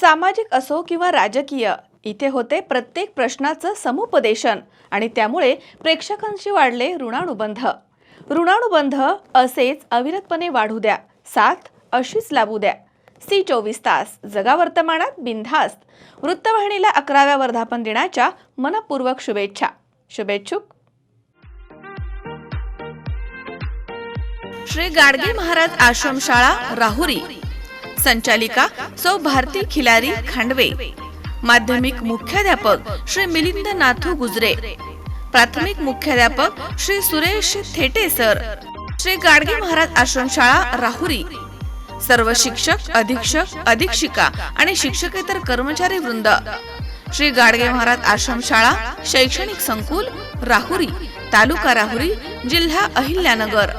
सामाजिक असो किंवा राजकीय इथे होते प्रत्येक प्रश्नाचं समुपदेशन आणि त्यामुळे प्रेक्षकांशी वाढले ऋणानुबंध. ऋणानुबंध असेच अविरतपणे वाढू द्या साथ अशीच लाभू द्या. सी चोवीस तास जगा वर्तमानात बिनधास्त. वृत्तवाहिनीला अकराव्या वर्धापन दिनाच्या मनपूर्वक शुभेच्छा. शुभेच्छुक. श्री गाडगे महाराज आश्रमशाळा राहुरी. संचालिका सौ भारती खिलारी खांडवे। माध्यमिक मुख्याध्यापक श्री मिलिंद नाथू गुजरे। प्राथमिक मुख्याध्यापक श्री सुरेश थेटे सर। श्री गाडगे महाराज आश्रमशाळा राहुरी। सर्व शिक्षक अधीक्षक अधीक्षिका आणि शिक्षकेतर कर्मचारी वृंद। श्री गाडगे महाराज आश्रमशाळा शैक्षणिक संकुल राहुरी तालुका राहुरी जिल्हा अहिल्यानगर।